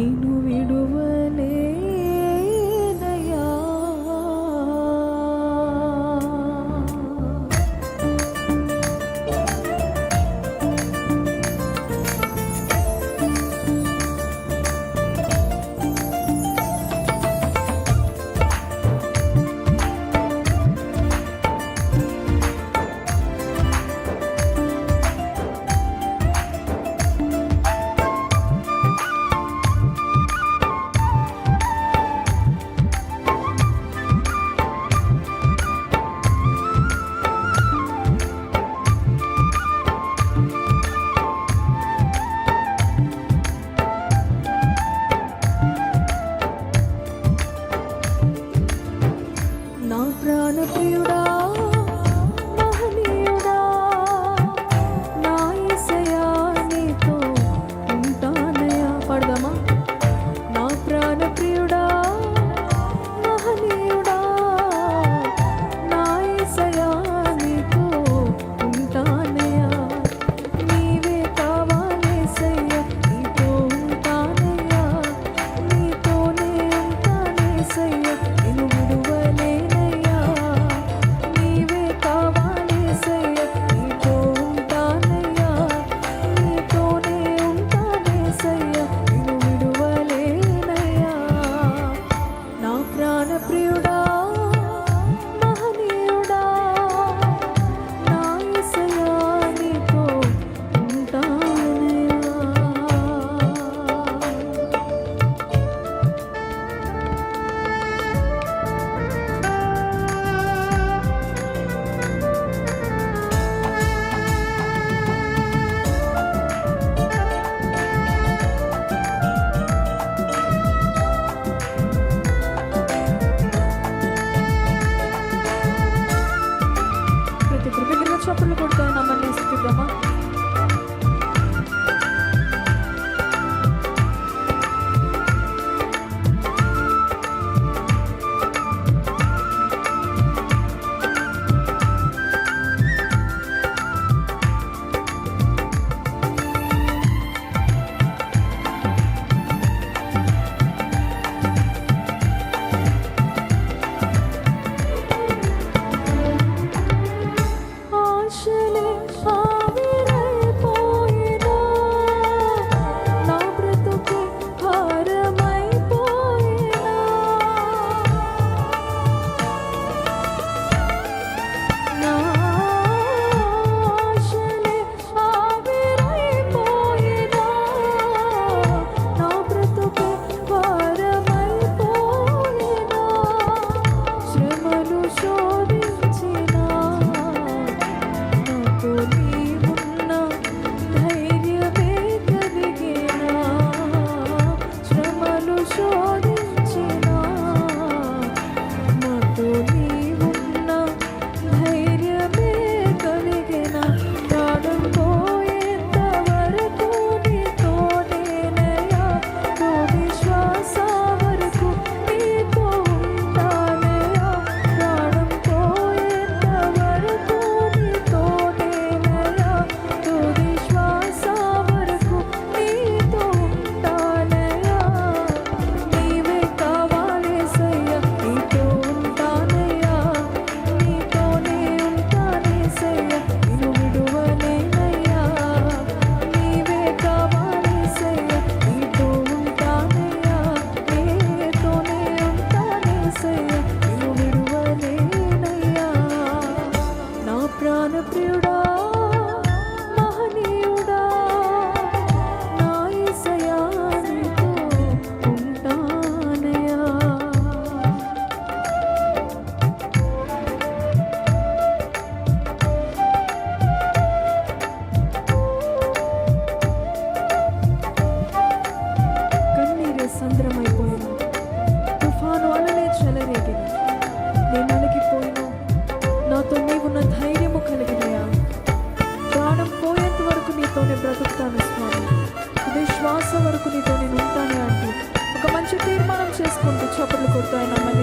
నిన్ను విడువలే. 路说。పూర్ణ ధైర్యము కలిగినయా? ప్రాణం పోయేంత వరకు నీతోనే బ్రతుకుతాను స్వామి. ఇదే శ్వాస వరకు నీతో నేను ఉంటాను అంటూ ఒక మంచి తీర్మానం చేసుకుంటూ చప్పట్లు కొడుతాయి నమ్మని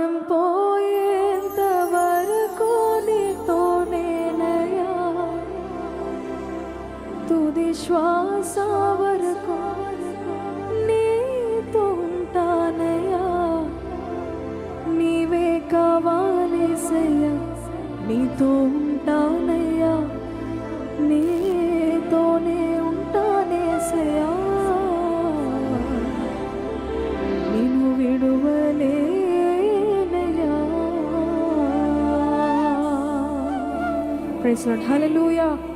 ప్రాణం పోయేంత వరకు నీతోనేనయా తుది శ్వాస వరకు నీతో ఉంటానయా. నీవే కావాలి సయ్యా నీతో ఉంటానయా. Praise Lord. Hallelujah.